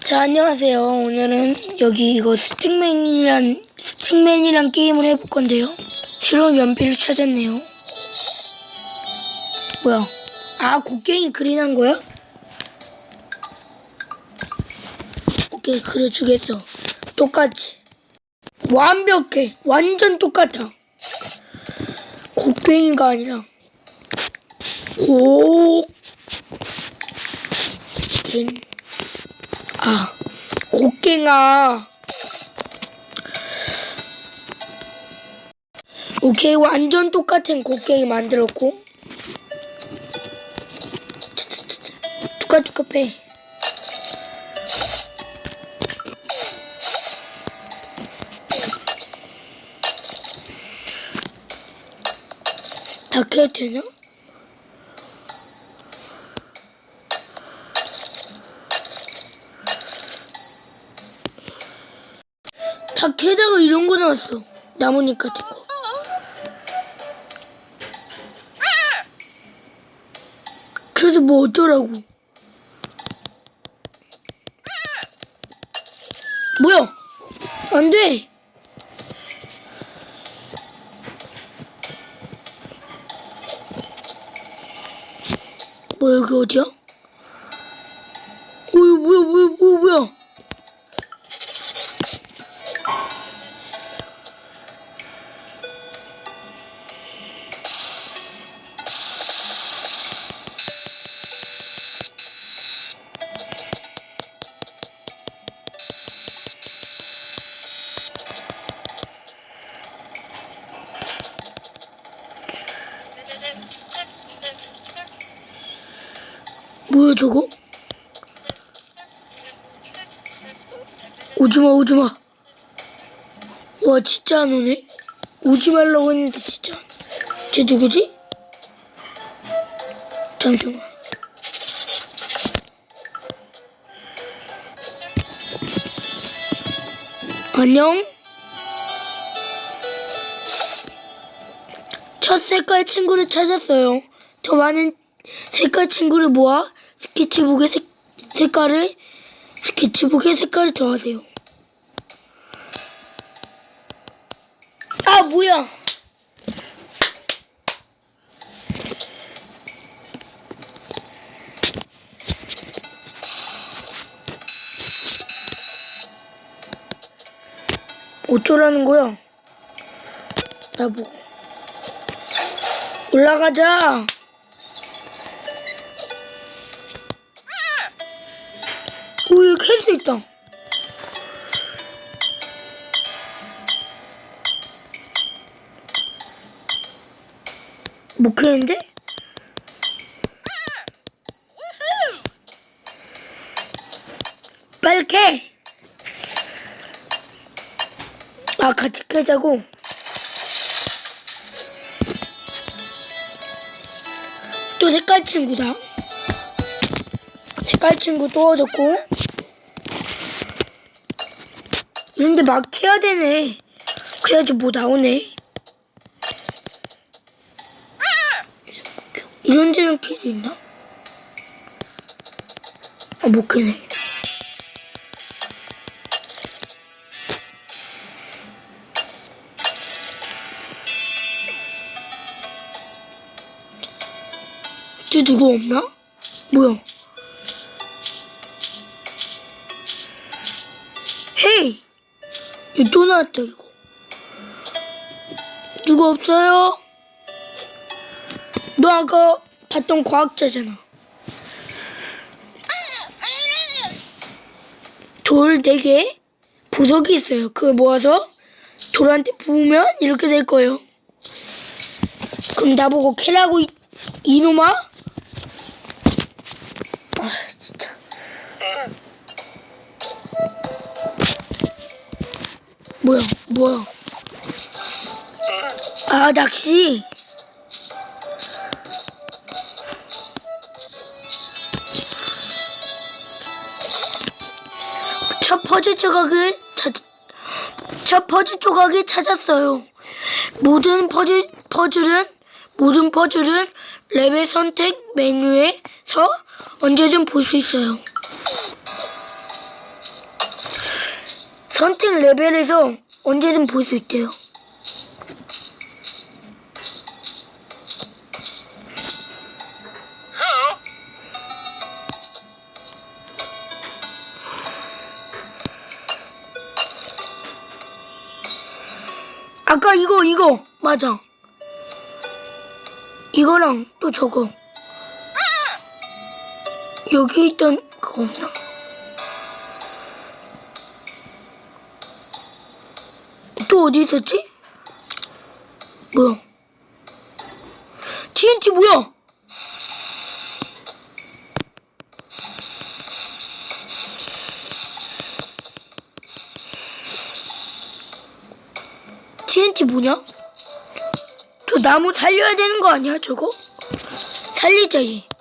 자, 안녕하세요. 오늘은 여기 이거 스틱맨이란, 스틱맨이란 게임을 해볼 건데요. 새로운 연필을 찾았네요. 뭐야? 아, 곡괭이 그리는 거야? 오케이, 그려주겠어. 똑같이. 완벽해. 완전 똑같아. 곡괭이가 아니라. 곡. 갱. 아, 곡괭아. 오케이, 완전 똑같은 곡괭이 만들었고. 빼. 다 캐도 되나? 다 캐다가 이런 거 나왔어. 나뭇잎 같은 거. 그래서 뭐 어쩌라고. 뭐야? 안 돼. 뭐야, 여기 어디야? 어, 뭐야, 뭐야, 뭐야. 뭐야, 저거? 오지마, 오지마. 와, 진짜 안 오네? 오지 말라고 했는데, 진짜. 쟤 누구지? 잠시만. 안녕? 첫 색깔 친구를 찾았어요. 더 많은 색깔 친구를 모아 스케치북의 색, 색깔을 스케치북의 색깔을 더하세요. 아 뭐야? 어쩌라는 거야? 나보고 올라가자. 수 있다. 못 캐는데? 빨리 캐! 아, 같이 캐자고. 또 색깔 친구다. 색깔 친구 또 얻었고. 이런데 막 해야 되네. 그래야지 뭐 나오네. 이런 데는 캐도 있나? 아, 못 캐네. 저 누구 없나? 뭐야? 이거 또 나왔다, 이거. 누구 없어요? 너 아까 봤던 과학자잖아. 돌 4개, 보석이 있어요. 그걸 모아서 돌한테 부으면 이렇게 될 거예요. 그럼 나보고 캐라고, 이, 이놈아? 아, 뭐야, 뭐야. 아, 낚시. 첫 퍼즐 조각을 찾, 첫 퍼즐 조각을 찾았어요. 모든 퍼즐, 퍼즐은, 모든 퍼즐은 레벨 선택 메뉴에서 언제든 볼 수 있어요. 선택 레벨에서 언제든 볼 수 있대요. 아까 이거 이거 맞아. 이거랑 또 저거. 여기 있던 그거 없나? 또 어디 있었지? 뭐야? TNT 뭐야? TNT 뭐냐? 저 나무 살려야 되는 거 아니야 저거? 살리자지.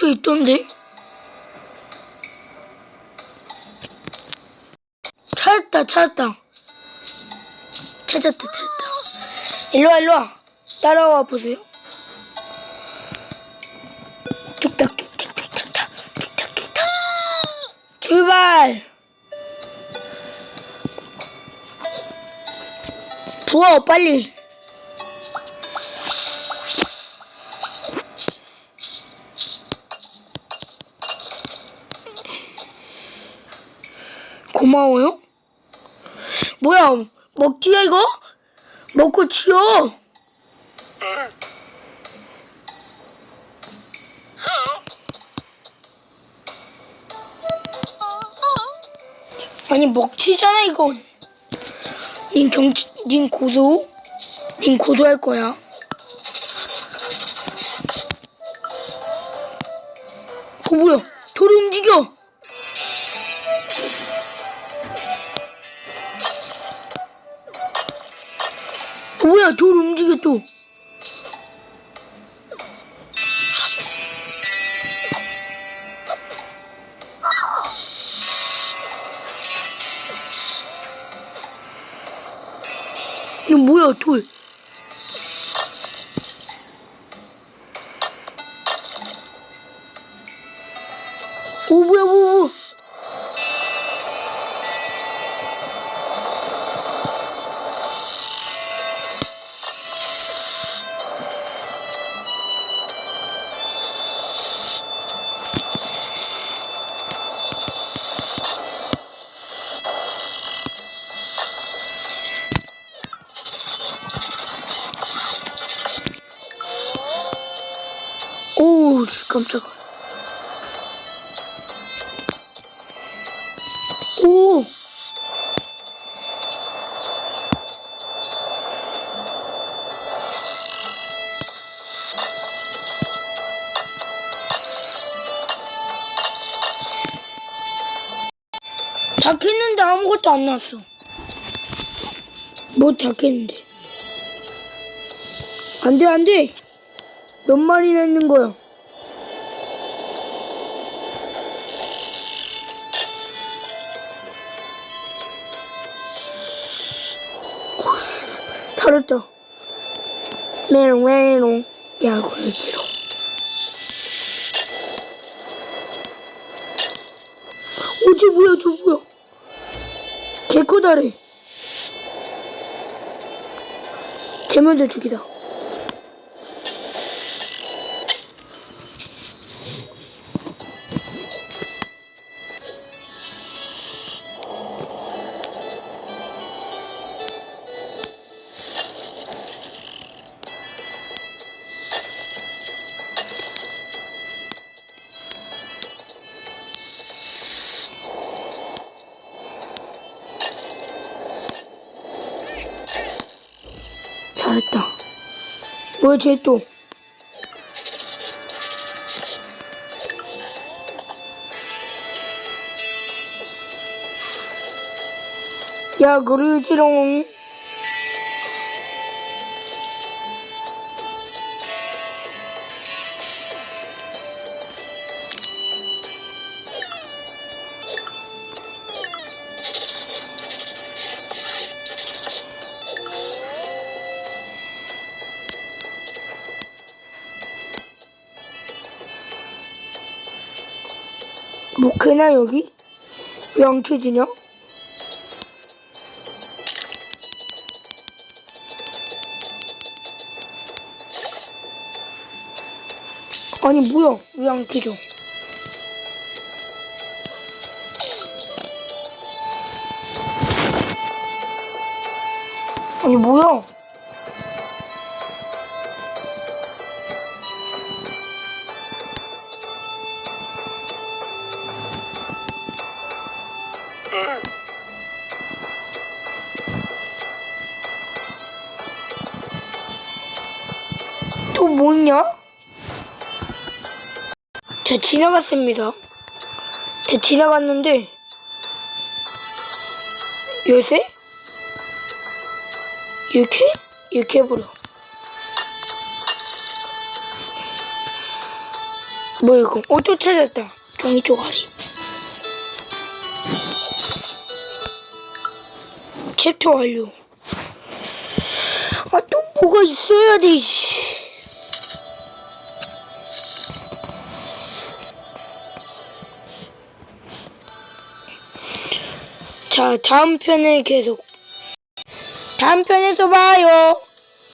근처에 있던데? 찾았다, 찾았다. 찾았다, 찾았다. 일로와, 일로와. 따라와 보세요. 뚝딱, 뚝딱, 뚝딱, 뚝딱, 뚝딱. 출발! 부어, 빨리. 고마워요. 뭐야, 먹기야 이거? 먹고 치워. 아니 먹튀잖아 이건. 닌 경치, 닌 고소, 닌 고소할 거야. 어 뭐야? 돌이 움직여. 뭐야 돌 움직여 또 이거 뭐야 돌 Uy, kommt doch. 닭했는데 아무것도 안 나왔어. 뭐 닭했는데. 안 돼, 안 돼! 몇 마리나 있는 거야? 다르다. 메롱 메롱 야구를 치러. 어제 뭐야 저 뭐야? 개커다래. 개면도 죽이다. 뭐야 쟤 또? 야 그러지롱. 뭐 개나 여기? 왜 안 켜지냐? 아니 뭐야 왜 안 켜져? 아니 뭐야? 또 뭐냐? 제가 지나갔습니다. 제가 지나갔는데 요새 이렇게 이렇게 해버려. 뭐 이거? 어 또 찾았다. 종이 쪼가리. 챕터 완료. 아 또 뭐가 있어야 돼. 씨. 자, 다음 편에 계속. 다음 편에서 봐요.